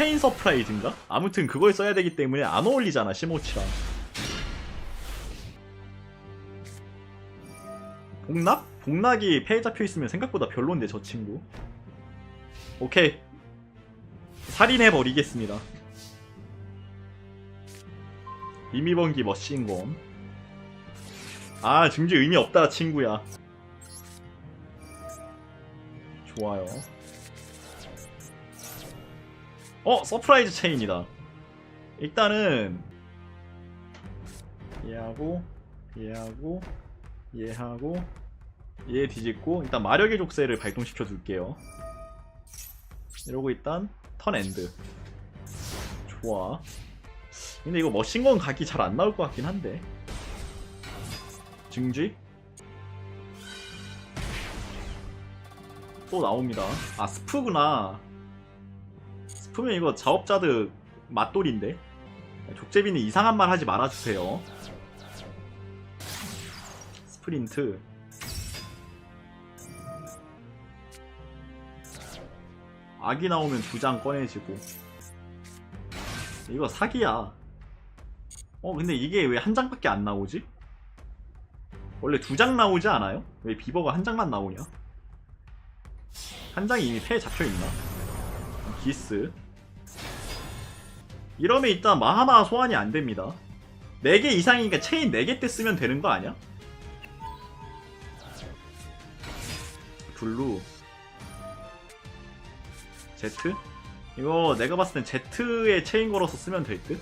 체인 서프라이즈인가? 아무튼 그걸 써야 되기 때문에 안 어울리잖아 시모치랑. 복낙? 복낙이 폐에 잡혀있으면 생각보다 별론데 저 친구. 오케이. 살인해버리겠습니다. 이미번기 머신검. 아 증지 의미 없다 친구야. 좋아요 어 서프라이즈 체인이다. 일단은 얘하고 얘하고 얘하고 얘 뒤집고 일단 마력의 족쇄를 발동시켜 줄게요. 이러고 일단 턴 엔드. 좋아. 근데 이거 머신건 각이 잘 안 나올 것 같긴 한데. 증지? 또 나옵니다. 아 스프구나 스프면 이거 자업자드 맛돌인데 족제비는 이상한 말 하지 말아주세요 스프린트 악이 나오면 두 장 꺼내지고 이거 사기야 어 근데 이게 왜 한 장밖에 안 나오지? 원래 두 장 나오지 않아요? 왜 비버가 한 장만 나오냐? 한 장이 이미 패에 잡혀있나? 기스 이러면 일단 마하마 소환이 안됩니다 4개 이상이니까 체인 4개 때 쓰면 되는 거 아니야? 블루 Z? 이거 내가 봤을 땐 Z에 체인 걸어서 쓰면 될 듯?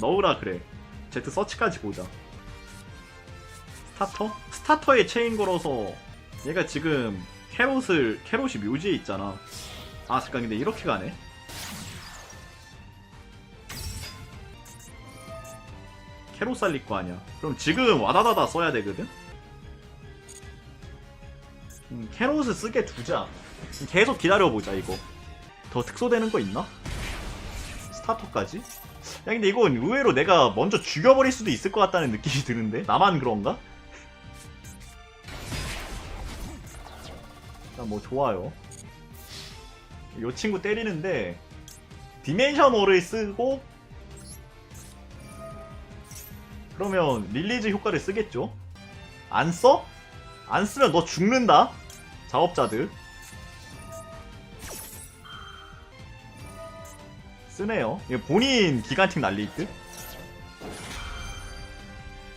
넣으라 그래 Z 서치까지 보자 스타터? 스타터에 체인 걸어서 얘가 지금 캐롯을 캐롯이 묘지에 있잖아 아 잠깐 근데 이렇게 가네 캐롯 살릴 거 아니야 그럼 지금 와다다다 써야 되거든? 음, 캐롯을 쓰게 두자 계속 기다려보자 이거 더 특소되는 거 있나? 스타터까지? 야 근데 이건 의외로 내가 먼저 죽여버릴 수도 있을 것 같다는 느낌이 드는데 나만 그런가? 일단 뭐 좋아요. 요 친구 때리는데 디멘션 오를 쓰고 그러면 릴리즈 효과를 쓰겠죠? 안 써? 안 쓰면 너 죽는다? 작업자들. 쓰네요. 본인 기간틱 날릴 듯?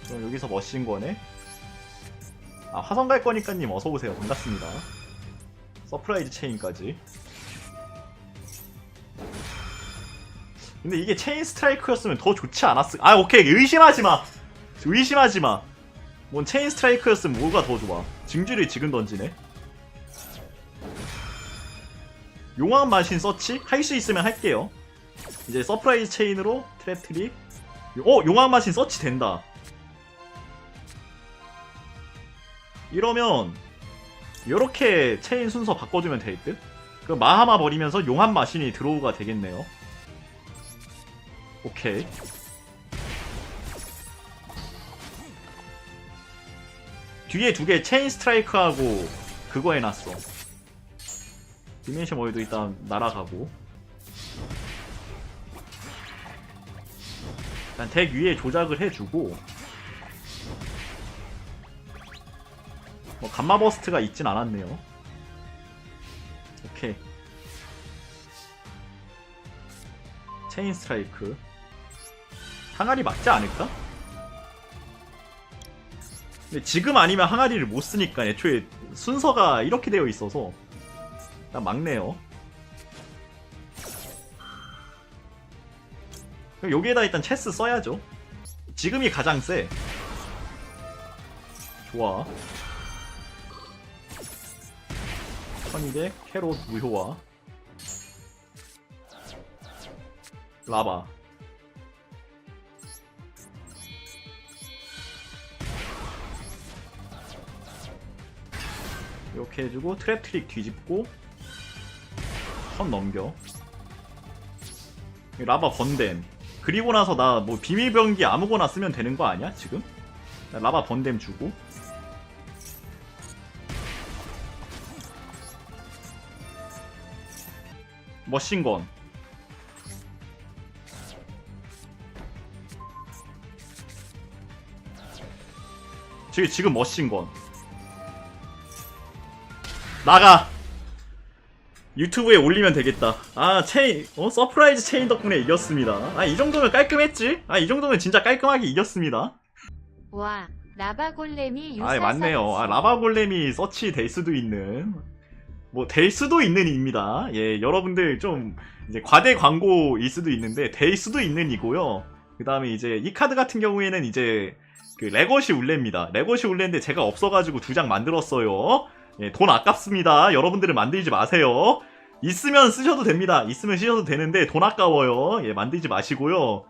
그럼 여기서 머신거네. 아 화성 갈 거니까님 어서오세요. 반갑습니다 서프라이즈 체인까지. 근데 이게 체인 스트라이크였으면 더 좋지 않았을 아 오케이. 의심하지마. 의심하지마. 뭔 체인 스트라이크였으면 뭐가 더 좋아? 증지를 지금 던지네. 용암 마신 서치? 할 수 있으면 할게요. 이제 서프라이즈 체인으로 트랩 트릭 어 용암 마신 서치 된다. 이러면 이렇게 체인 순서 바꿔주면 될 듯? 그 마하마 버리면서 용암 마신이 드로우가 되겠네요. 오케이. 뒤에 두 개 체인 스트라이크하고 그거 해놨어. 디멘션 월드 일단 날아가고. 일단 덱 위에 조작을 해주고 감마 버스트가 있진 않았네요 오케이 체인 스트라이크 항아리 맞지 않을까? 근데 지금 아니면 항아리를 못 쓰니까 애초에 순서가 이렇게 되어 있어서 난 막네요. 그럼 여기에다 일단 체스 써야죠. 지금이 가장 세. 좋아. 1200 캐롯 무효화. 라바. 이렇게 해주고 트랩 트릭 뒤집고 선 넘겨 라바 번댐 그리고 나서 나 뭐 비밀병기 아무거나 쓰면 되는 거 아니야 지금? 나 라바 번댐 주고 머신건. 지금 지금 머신건. 나가. 유튜브에 올리면 되겠다. 아 체인 어 서프라이즈 체인 덕분에 이겼습니다. 아 이 정도면 깔끔했지? 아 이 정도면 진짜 깔끔하게 이겼습니다. 와, 라바골렘이 유사 아 맞네요. 아 라바골렘이 서치 될 수도 있는 뭐 될 수도 있는 입니다. 예, 여러분들 좀 이제 과대 광고일 수도 있는데 될 수도 있는 이고요. 그 다음에 이제 이 카드 같은 경우에는 이제 그 레거시 울레입니다. 레거시 울레인데 제가 없어가지고 두 장 만들었어요. 예, 돈 아깝습니다. 여러분들은 만들지 마세요. 있으면 쓰셔도 됩니다. 있으면 쓰셔도 되는데 돈 아까워요. 예, 만들지 마시고요.